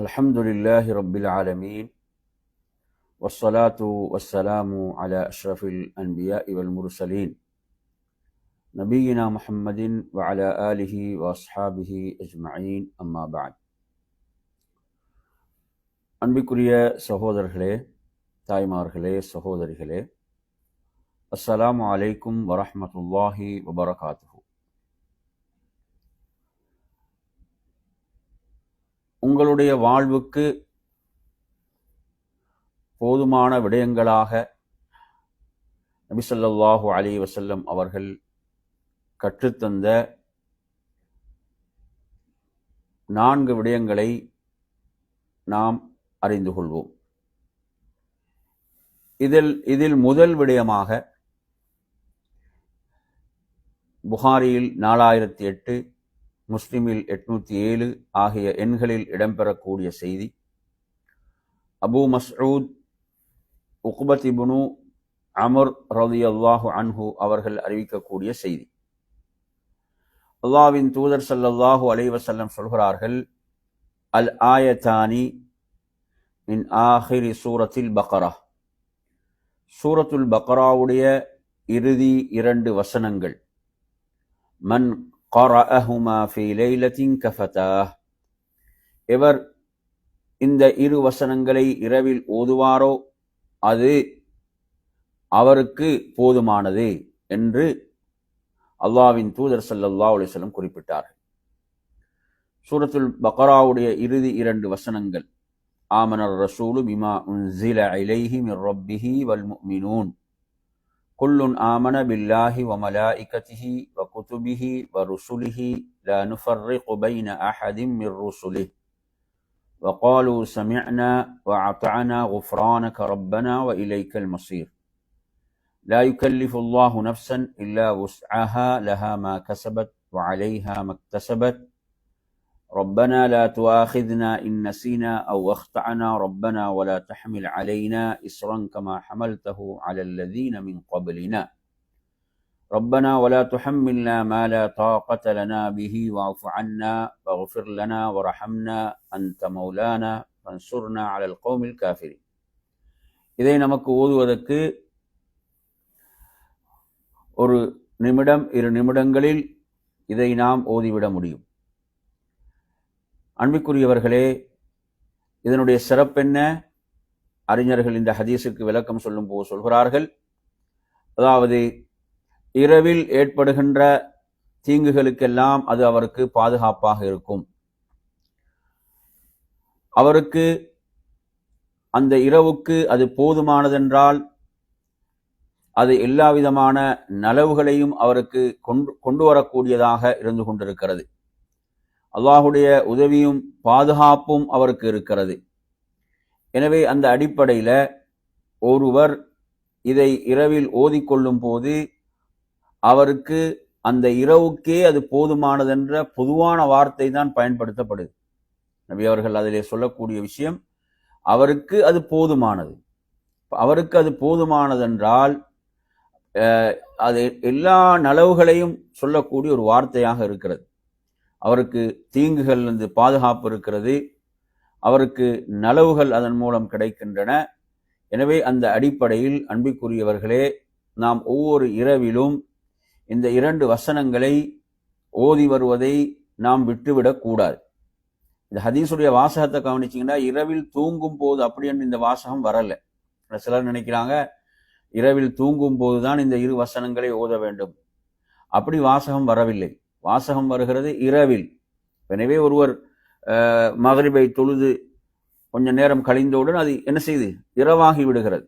الحمد لله رب العالمين والصلاة والسلام على أشرف الأنبياء والمرسلين نبينا محمد وعلى آله وأصحابه أجمعين أما بعد அன்பிற்குரிய சகோதரர்களே தாய்மார்களே சகோதரிகளே அஸ்ஸலாமு அலைக்கும் வரஹ்மத்துல்லாஹி வபரகாத்துஹு உங்களுடைய வாழ்வுக்கு போதுமான விடயங்களாக நபிசல்லாஹு அலி வசல்லம் அவர்கள் கற்றுத்தந்த நான்கு விடயங்களை நாம் அறிந்து கொள்வோம். இதில் இதில் முதல் விடயமாக புகாரியில் நாலாயிரத்தி எட்டு முஸ்லிமில் எட்நூத்தி ஏழு ஆகிய எண்களில் இடம்பெறக்கூடிய செய்தி. அபு மஸ்ரூத் உக்பத் இப்னு அமர் ரலியல்லாஹு அன்ஹு அவர்கள் அறிவிக்கக்கூடிய செய்தி. அல்லாவின் தூதர் ஸல்லல்லாஹு அலைவசல்லம் சொல்கிறார்கள் அல் ஆயத்தானி மின் ஆஹிரி சூரத்தில் பக்ரா. சூரத்துல் பக்ராவுடைய இறுதி இரண்டு வசனங்கள் மன் கரஅஹுமா ஃபி லைலத்தின் கஃபதாஹ் எவர் இந்த இரு வசனங்களை இரவில் ஓதுவாரோ? அது அவருக்கு போதுமானது என்று அல்லாவின் தூதர் சல்லல்லா அலிஸ்லம் குறிப்பிட்டார் சூரத்துல் பக்ராவுடைய இறுதி இரண்டு வசனங்கள் ஆமனர் ரசூலு பிமா உன்சில இலைஹி மிர் ரப்பிஹி வல் மினூன் كل آمن بالله وملائكته وكتبه ورسله لا نفرق بين أحد من رسله. وقالوا سمعنا وأطعنا غفرانك ربنا وإليك المصير. لا يكلف الله نفسا إلا وسعها لها ما كسبت وعليها ما اكتسبت. ربنا لا تؤاخذنا إن نسينا أو أخطأنا ربنا ولا تحمل علينا إصرا كما حملته على الذين من قبلنا ربنا ولا تحملنا ما لا طاقة لنا به واعف عنا واغفر لنا وارحمنا أنت مولانا فانصرنا على القوم الكافرين இதை நமக்கு ஓதுவதற்கு ஒரு நிமிடம் இரு நிமிடங்களில் இதை நாம் ஓதிவிட முடியும் அன்பிக்குரியவர்களே இதனுடைய சிறப்பென்ன அறிஞர்கள் இந்த ஹதீஸுக்கு விளக்கம் சொல்லும் போது சொல்கிறார்கள். அதாவது இரவில் ஏற்படுகின்ற தீங்குகளுக்கெல்லாம் அது அவருக்கு பாதுகாப்பாக இருக்கும். அவருக்கு அந்த இரவுக்கு அது போதுமானதென்றால் அது எல்லா விதமான நலவுகளையும் அவருக்கு கொண்டு கொண்டு வரக்கூடியதாக இருந்து கொண்டிருக்கிறது. அல்லாஹுடைய உதவியும் பாதுகாப்பும் அவருக்கு இருக்கிறது. எனவே அந்த அடிப்படையில் ஒருவர் இதை இரவில் ஓதிக்கொள்ளும் போது அவருக்கு அந்த இரவுக்கே அது போதுமானதென்ற பொதுவான வார்த்தை தான் பயன்படுத்தப்படுது. நபி அவர்கள் அதிலே சொல்லக்கூடிய விஷயம் அவருக்கு அது போதுமானது. அவருக்கு அது போதுமானதென்றால் அது எல்லா நலவுகளையும் சொல்லக்கூடிய ஒரு வார்த்தையாக இருக்கிறது. அவருக்கு தீங்குகள் இருந்து பாதுகாப்பு இருக்கிறது. அவருக்கு நலவுகள் அதன் மூலம் கிடைக்கின்றன. எனவே அந்த அடிப்படையில் அன்பிற்குரியவர்களே நாம் ஒவ்வொரு இரவிலும் இந்த இரண்டு வசனங்களை ஓதி வருவதை நாம் விட்டுவிடக்கூடாது இந்த ஹதீஸுடைய வாசகத்தை கவனிச்சிங்கன்னா இரவில் தூங்கும் போது அப்படின்னு இந்த வாசகம் வரலை. சிலர் நினைக்கிறாங்க இரவில் தூங்கும் போதுதான் இந்த இரு வசனங்களை ஓத வேண்டும். அப்படி வாசகம் வரவில்லை. வாசகம் வருகிறது இரவில். எனவே ஒருவர் மகரிபை தொழுது கொஞ்ச நேரம் கழிந்தவுடன் அது என்ன செய்து? இரவாகி விடுகிறது.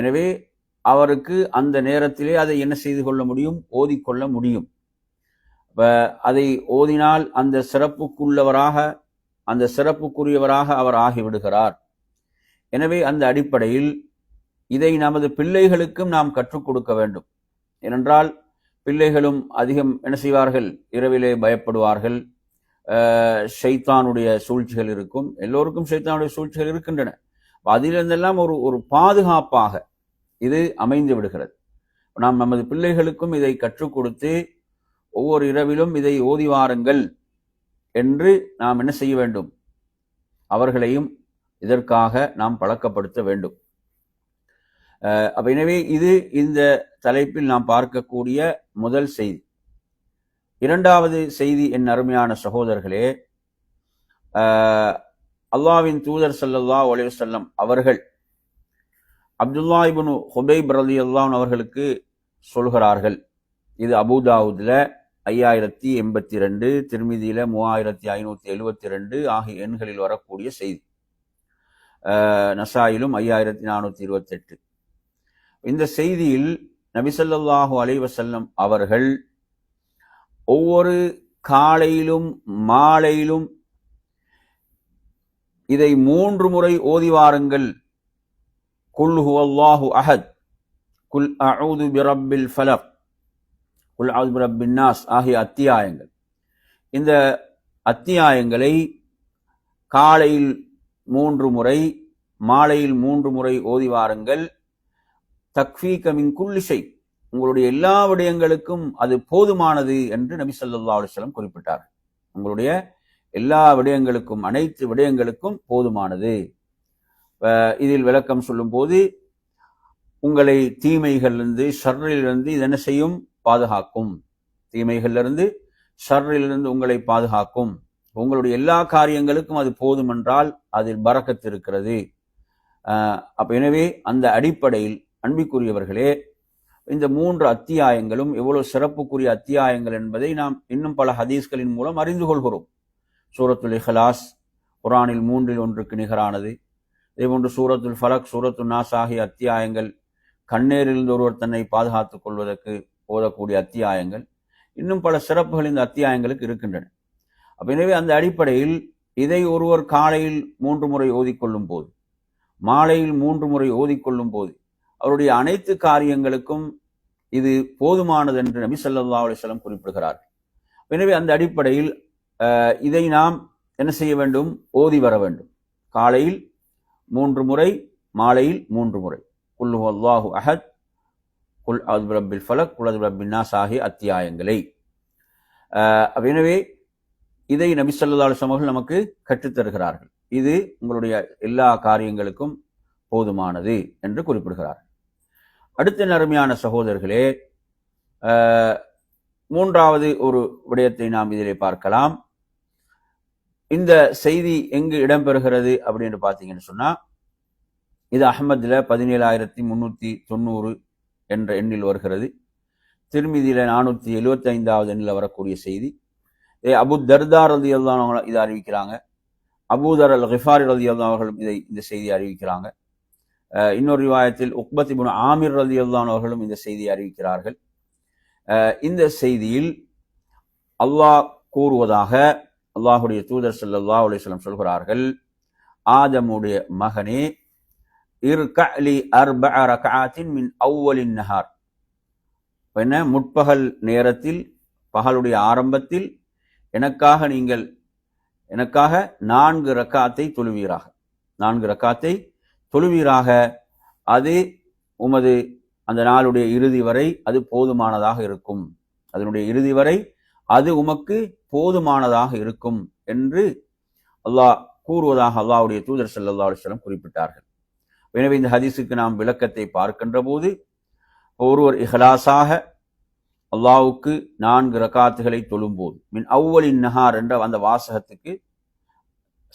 எனவே அவருக்கு அந்த நேரத்திலே அதை என்ன செய்து கொள்ள முடியும்? ஓதிக்கொள்ள முடியும். அதை ஓதினால் அந்த சிறப்புக்குள்ளவராக அந்த சிறப்புக்குரியவராக அவர் ஆகிவிடுகிறார் எனவே அந்த அடிப்படையில் இதை நமது பிள்ளைகளுக்கும் நாம் கற்றுக் கொடுக்க வேண்டும். ஏனென்றால் பிள்ளைகளும் அதிகம் என்ன செய்வார்கள்? இரவிலே பயப்படுவார்கள். ஷைத்தானுடைய சூழ்ச்சிகள் இருக்கும். எல்லோருக்கும் ஷைத்தானுடைய சூழ்ச்சிகள் இருக்கின்றன. அதிலிருந்தெல்லாம் ஒரு ஒரு பாதுகாப்பாக இது அமைந்து விடுகிறது. நாம் நமது பிள்ளைகளுக்கும் இதை கற்றுக் கொடுத்து ஒவ்வொரு இரவிலும் இதை ஓதி வாருங்கள் என்று நாம் என்ன செய்ய வேண்டும்? அவர்களையும் இதற்காக நாம் பழக்கப்படுத்த வேண்டும். அப்ப எனவே இது இந்த தலைப்பில் நாம் பார்க்கக்கூடிய முதல் செய்தி. இரண்டாவது செய்தி என் அருமையான சகோதரர்களே அல்லாவின் தூதர் ஸல்லல்லாஹு ஒலிவசல்லம் அவர்கள் அப்துல்லா இப்னு ஹுபைப் ரலியல்லாஹு அவர்களுக்கு சொல்கிறார்கள். இது அபுதாவுதில் ஐயாயிரத்தி எண்பத்தி ரெண்டு திருமிதியில் மூவாயிரத்தி ஐநூற்றி எழுபத்தி ரெண்டு ஆகிய எண்களில் வரக்கூடிய செய்தி. நசாயிலும் ஐயாயிரத்தி நானூற்றி இருபத்தெட்டு. இந்த செய்தியில் நபிசல்லாஹு அலைவசல்லம் அவர்கள் ஒவ்வொரு காலையிலும் மாலையிலும் இதை மூன்று முறை ஓதி வாருங்கள். குல் ஹுவல்லாஹு அஹத் குல் அவுது பிரபில் ஃபலக் குல் அவுது பிரப்பின் நாஸ் ஆகிய அத்தியாயங்கள். இந்த அத்தியாயங்களை காலையில் மூன்று முறை மாலையில் மூன்று முறை ஓதி வாருங்கள். தக்ஃபீக மின் குல்லிஷை உங்களுடைய எல்லா விடயங்களுக்கும் அது போதுமானது என்று நபி சொல்லா அலுவலம் குறிப்பிட்டார். உங்களுடைய எல்லா விடயங்களுக்கும் அனைத்து விடயங்களுக்கும் போதுமானது. இதில் விளக்கம் சொல்லும்போது உங்களை தீமைகளிலிருந்து ஷர்ரிலிருந்து இது என்ன செய்யும்? பாதுகாக்கும். தீமைகளிலிருந்து ஷர்ரிலிருந்து உங்களை பாதுகாக்கும். உங்களுடைய எல்லா காரியங்களுக்கும் அது போதும் என்றால் அதில் பறக்கத்து இருக்கிறது. அப்ப எனவே அந்த அடிப்படையில் அன்பிக்குரியவர்களே இந்த மூன்று அத்தியாயங்களும் எவ்வளவு சிறப்புக்குரிய அத்தியாயங்கள் என்பதை நாம் இன்னும் பல ஹதீஸ்களின் மூலம் அறிந்து கொள்கிறோம். சூரத்துல் இஹலாஸ் குரானில் மூன்றில் ஒன்றுக்கு நிகரானது. இதேபோன்று சூரத்துல் ஃபலக் சூரத்து நாஸ் ஆகிய அத்தியாயங்கள் கண்ணேரிலிருந்து ஒருவர் தன்னை பாதுகாத்துக் கொள்வதற்கு ஓதக்கூடிய அத்தியாயங்கள். இன்னும் பல சிறப்புகள் இந்த அத்தியாயங்களுக்கு இருக்கின்றன. அப்ப எனவே அந்த அடிப்படையில் இதை ஒருவர் காலையில் மூன்று முறை ஓதிக்கொள்ளும் போது மாலையில் மூன்று முறை ஓதிக்கொள்ளும் போது அவருடைய அனைத்து காரியங்களுக்கும் இது போதுமானது என்று நபி சல்லா அலைஹி குறிப்பிடுகிறார். எனவே அந்த அடிப்படையில் இதை நாம் என்ன செய்ய வேண்டும்? ஓதி வர வேண்டும். காலையில் மூன்று முறை மாலையில் மூன்று முறை. குல்லு அல்லாஹு அஹத் குல் அது ரப்பில் ஃபலக் குல் அது ரப்பின் நாஸ் ஆகிய அத்தியாயங்களை. எனவே இதை நபி ஸல்லல்லாஹு சமூகம் அவர்கள் நமக்கு கற்றுத் தருகிறார்கள். இது உங்களுடைய எல்லா காரியங்களுக்கும் போதுமானது என்று குறிப்பிடுகிறார் அடுத்த நறுமையான சகோதரர்களே மூன்றாவது ஒரு விடயத்தை நாம் இதிலே பார்க்கலாம். இந்த செய்தி எங்கு இடம்பெறுகிறது அப்படின்னு பார்த்தீங்கன்னு சொன்னால் இது அஹ்மதுல பதினேழாயிரத்தி முந்நூற்றி தொண்ணூறு என்ற எண்ணில் வருகிறது. திருமிதியில நானூற்றி எழுபத்தி ஐந்தாவது எண்ணில் வரக்கூடிய செய்தி. இதே அபு தர்தார் ரதி அவங்க இதை அறிவிக்கிறாங்க. அபூதர் அல் ஹிஃபார் ரதி அவர்களும் இதை இந்த செய்தியை அறிவிக்கிறாங்க. இன்னொரு விவாயத்தில் உக்பத் இபுன் ஆமிர் ரதி அவர்களும் இந்த செய்தியை அறிவிக்கிறார்கள். இந்த செய்தியில் அல்லாஹ் கூறுவதாக அல்லாஹுடைய தூதர் சல்லா அலைஹி சொல்கிறார்கள் ஆதமுடைய மகனே இர்கலி அர்பின் மின் அவ்வலின் நஹார். என்ன? முற்பகல் நேரத்தில் பகலுடைய ஆரம்பத்தில் எனக்காக நீங்கள் எனக்காக நான்கு ரக்காத்தை தொழுவீராக. நான்கு ரக்காத்தை தொழுவீராக அது உமது அந்த நாளுடைய இறுதி வரை அது போதுமானதாக இருக்கும். அதனுடைய இறுதி வரை அது உமக்கு போதுமானதாக இருக்கும் என்று அல்லாஹ் கூறுவதாக அல்லாவுடைய தூதர் ஸல்லல்லாஹு அலைஹி குறிப்பிட்டார்கள். எனவே இந்த ஹதீஸுக்கு நாம் விளக்கத்தை பார்க்கின்ற போது ஒருவர் இஹலாசாக அல்லாவுக்கு நான்கு ரக்காத்துகளை தொழும்போது மின் அவ்வளின் நஹார் என்ற அந்த வாசகத்துக்கு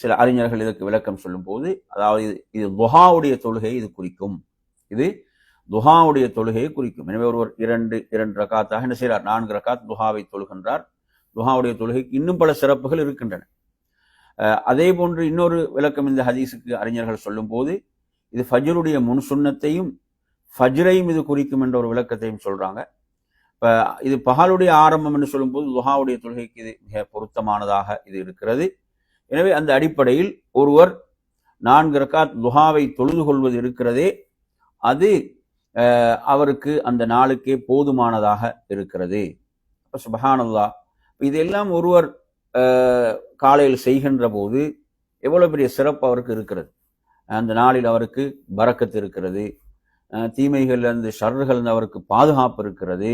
சில அறிஞர்கள் இதற்கு விளக்கம் சொல்லும்போது அதாவது இது- துஹாவுடைய தொழுகை இது குறிக்கும். இது துஹாவுடைய தொழுகையை குறிக்கும். எனவே ஒருவர் இரண்டு இரண்டு ரக்காத்தாக என்ன செய்கிறார்? நான்கு ரக்காத் துஹாவை தொழுகின்றார். துஹாவுடைய தொழுகைக்கு இன்னும் பல சிறப்புகள் இருக்கின்றன. அதே போன்று இன்னொரு விளக்கம் இந்த ஹதீஸுக்கு அறிஞர்கள் சொல்லும்போது இது ஃபஜ்ருடைய முன் சுண்ணத்தையும் ஃபஜ்ரையும் இது குறிக்கும் என்ற ஒரு விளக்கத்தையும் சொல்கிறாங்க இப்போ இது பகலுடைய ஆரம்பம் என்று சொல்லும்போது துஹாவுடைய தொழுகைக்கு இது மிக பொருத்தமானதாக இது இருக்கிறது. எனவே அந்த அடிப்படையில் ஒருவர் நான்கு ரக்காத் துஹாவை தொழுது கொள்வது இருக்கிறதே அது அவருக்கு அந்த நாளுக்கே போதுமானதாக இருக்கிறது. அப்ப சுபஹானல்லா. இதெல்லாம் ஒருவர் காலையில் செய்கின்ற போது எவ்வளோ பெரிய சிறப்பு அவருக்கு இருக்கிறது. அந்த நாளில் அவருக்கு பறக்கத்து இருக்கிறது. தீமைகள்லேருந்து தீமைகளிலிருந்து அவருக்கு பாதுகாப்பு இருக்கிறது.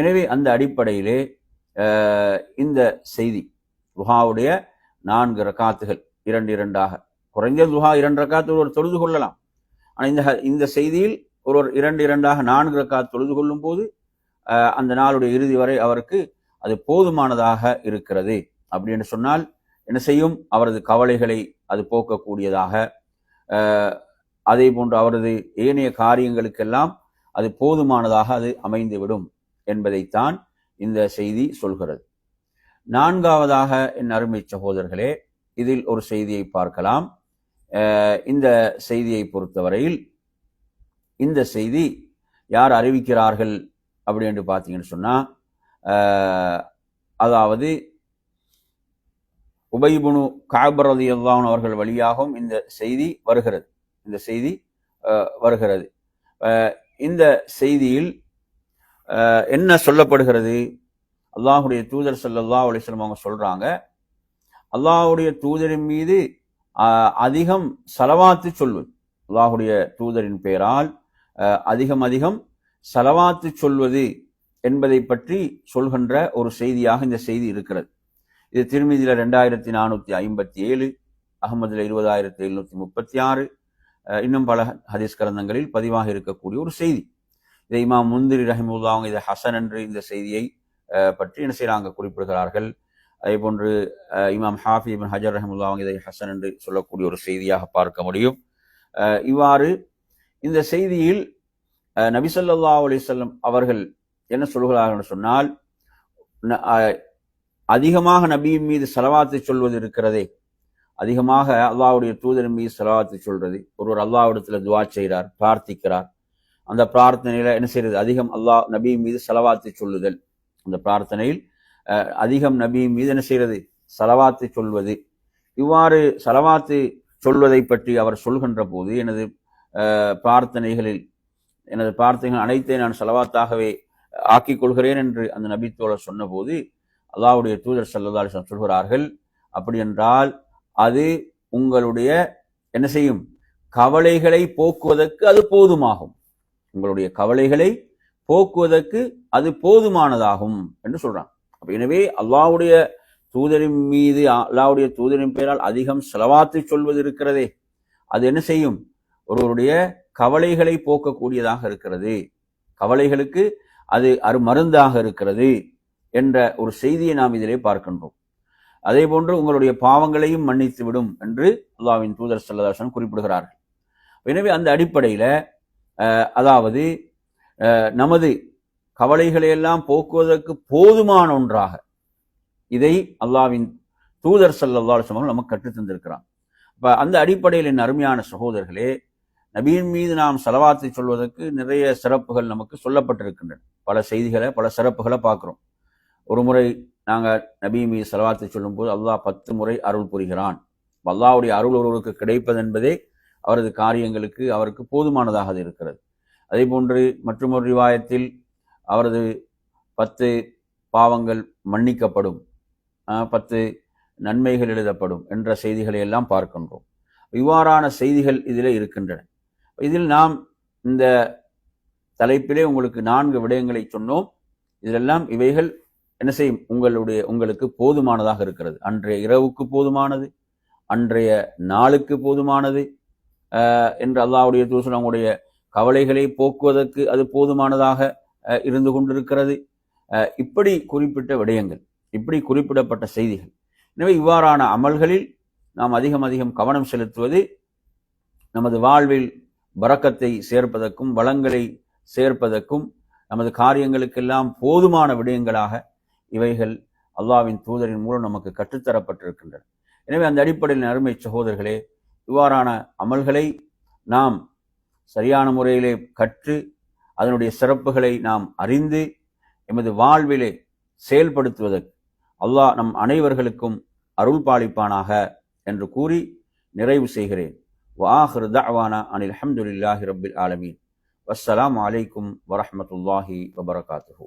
எனவே அந்த அடிப்படையிலே இந்த செய்தி குஹாவுடைய நான்கு ரக்காத்துகள் இரண்டு இரண்டாக. குறைஞ்ச துஹா இரண்டு ரக்காத்து ஒருவர் தொழுது கொள்ளலாம். ஆனால் இந்த இந்த செய்தியில் ஒருவர் இரண்டு இரண்டாக நான்கு ரக்காத்து தொழுது கொள்ளும் போது அந்த நாளுடைய இறுதி வரை அவருக்கு அது போதுமானதாக இருக்கிறது. அப்படின்னு சொன்னால் என்ன செய்யும்? அவரது கவலைகளை அது போக்கக்கூடியதாக அதே போன்று அவரது ஏனைய காரியங்களுக்கெல்லாம் அது போதுமானதாக அது அமைந்துவிடும் என்பதைத்தான் இந்த செய்தி சொல்கிறது. நான்காவதாக என் அருமை சகோதரர்களே இதில் ஒரு செய்தியை பார்க்கலாம். இந்த செய்தியை பொறுத்தவரையில் இந்த செய்தி யார் அறிவிக்கிறார்கள் அப்படி என்று பார்த்தீங்கன்னு சொன்னால் அதாவது உபைபுனு காபரதி எல்லாம் அவர்கள் வழியாகவும் இந்த செய்தி வருகிறது. இந்த செய்தி வருகிறது. இந்த செய்தியில் என்ன சொல்லப்படுகிறது? அல்லாஹுடைய தூதர் சல்லா அலிஸ்லம் அவங்க சொல்றாங்க. அல்லாஹுடைய தூதரின் மீது அதிகம் செலவாத்து சொல்வது அல்லாஹுடைய தூதரின் பெயரால் அதிகம் அதிகம் செலவாத்து சொல்வது என்பதை பற்றி சொல்கின்ற ஒரு செய்தியாக இந்த செய்தி இருக்கிறது. இது திருமதியில ரெண்டாயிரத்தி நானூத்தி ஐம்பத்தி ஏழு அகமதுல இருபதாயிரத்தி எழுநூத்தி முப்பத்தி ஆறு இன்னும் பல ஹதீஸ் கரந்தங்களில் பதிவாக இருக்கக்கூடிய ஒரு செய்தி. இதை இமாம் முந்திரி ரஹிமுல்லா அவங்க இதை ஹசன் என்று இந்த செய்தியை பற்றி என்ன செய்கிறாங்க குறிப்பிடுகிறார்கள். அதே போன்று இமாம் ஹாஃபி இபின் ஹஜர் ரஹமுல்லா அவங்க இதை ஹசன் என்று சொல்லக்கூடிய ஒரு செய்தியாக பார்க்க முடியும். இவ்வாறு இந்த செய்தியில் நபிசல்லா அலிசல்லம் அவர்கள் என்ன சொல்கிறார்கள் சொன்னால் அதிகமாக நபியின் மீது செலவாத்து சொல்வது இருக்கிறதே. அதிகமாக அல்லாவுடைய தூதரின் மீது செலவாத்து சொல்றது. ஒருவர் அல்லாவிடத்தில் துவா செய்கிறார் பிரார்த்திக்கிறார். அந்த பிரார்த்தனையில என்ன செய்யறது அதிகம் அல்லாஹ் நபியின் மீது செலவாத்து சொல்லுதல். அந்த பிரார்த்தனையில் அதிகம் நபியின் மீது என்ன செய்கிறது? செலவாத்து சொல்வது. இவ்வாறு செலவாத்து சொல்வதை பற்றி அவர் சொல்கின்ற போது எனது பிரார்த்தனைகளில் எனது பிரார்த்தனைகள் அனைத்தையும் நான் செலவாத்தாகவே ஆக்கிக் கொள்கிறேன் என்று அந்த நபித்தோழர் சொன்னபோது அல்லாவுடைய தூதர் சல்லா சொல்கிறார்கள் அப்படி என்றால் அது உங்களுடைய என்ன செய்யும்? கவலைகளை போக்குவதற்கு அது போதுமாகும். உங்களுடைய கவலைகளை போக்குவதற்கு அது போதுமானதாகும் என்று சொல்றான். அப்ப எனவே அல்லாவுடைய தூதரின் மீது அல்லாவுடைய தூதரின் பெயரால் அதிகம் செலவாத்து சொல்வது இருக்கிறதே. அது என்ன செய்யும்? ஒருவருடைய கவலைகளை போக்கக்கூடியதாக இருக்கிறது. கவலைகளுக்கு அது அரு மருந்தாக இருக்கிறது என்ற ஒரு செய்தியை நாம் இதிலே பார்க்கின்றோம். அதே போன்று உங்களுடைய பாவங்களையும் மன்னித்து விடும் என்று அல்லாவின் தூதர் செல்லதாசன் குறிப்பிடுகிறார்கள். எனவே அந்த அடிப்படையில் அதாவது நமது கவலைகளை எல்லாம் போக்குவதற்கு போதுமான ஒன்றாக இதை அல்லாவின் தூதர் சல்லா நமக்கு கற்றுத் தந்திருக்கிறான். அந்த அடிப்படையில் என் அருமையான சகோதரர்களே நபியின் மீது நாம் செலவாத்தை சொல்வதற்கு நிறைய சிறப்புகள் நமக்கு சொல்லப்பட்டிருக்கின்றன. பல செய்திகளை பல சிறப்புகளை பார்க்குறோம். ஒரு முறை நாங்கள் நபி மீது செலவாத்தை சொல்லும்போது அல்லாஹ் பத்து முறை அருள் புரிகிறான். அல்லாவுடைய அருள் ஒருவருக்கு கிடைப்பது என்பதே அவரது காரியங்களுக்கு அவருக்கு போதுமானதாக இருக்கிறது. அதே போன்று மற்றொரு ரிவாயத்தில் அவரது பத்து பாவங்கள் மன்னிக்கப்படும் பத்து நன்மைகள் எழுதப்படும் என்ற செய்திகளை எல்லாம் பார்க்கின்றோம். இவ்வாறான செய்திகள் இதில் இருக்கின்றன. இதில் நாம் இந்த தலைப்பிலே உங்களுக்கு நான்கு விடயங்களை சொன்னோம். இதிலெல்லாம் இவைகள் என்ன செய்யும்? உங்களுடைய உங்களுக்கு போதுமானதாக இருக்கிறது. அன்றைய இரவுக்கு போதுமானது அன்றைய நாளுக்கு போதுமானது என்று அல்லாவுடைய தூசன் அவங்களுடைய கவலைகளை போக்குவதற்கு அது போதுமானதாக இருந்து கொண்டிருக்கிறது. இப்படி குறிப்பிட்ட விடயங்கள் இப்படி குறிப்பிடப்பட்ட செய்திகள். எனவே இவ்வாறான அமல்களில் நாம் அதிகம் அதிகம் கவனம் செலுத்துவது நமது வாழ்வில் வரக்கத்தை சேர்ப்பதற்கும் வளங்களை சேர்ப்பதற்கும் நமது காரியங்களுக்கெல்லாம் போதுமான விடயங்களாக இவைகள் அல்லாவின் தூதரின் மூலம் நமக்கு கற்றுத்தரப்பட்டிருக்கின்றன. எனவே அந்த அடிப்படையில் அருமை சகோதரர்களே இவ்வாறான அமல்களை நாம் சரியான முறையிலே கற்று அதனுடைய சிறப்புகளை நாம் அறிந்து எமது வாழ்விலே செயல்படுத்துவதற்கு அல்லாஹ் நம் அனைவர்களுக்கும் அருள் பாலிப்பானாக என்று கூறி நிறைவு செய்கிறேன். வாஹர் தவானா அனில் அஹமதுல்லாஹி ரபில் ஆலமீன். வஸ்ஸலாம் அலைக்கும் வரமத்துல்லாஹி வபரகாத்துஹூ.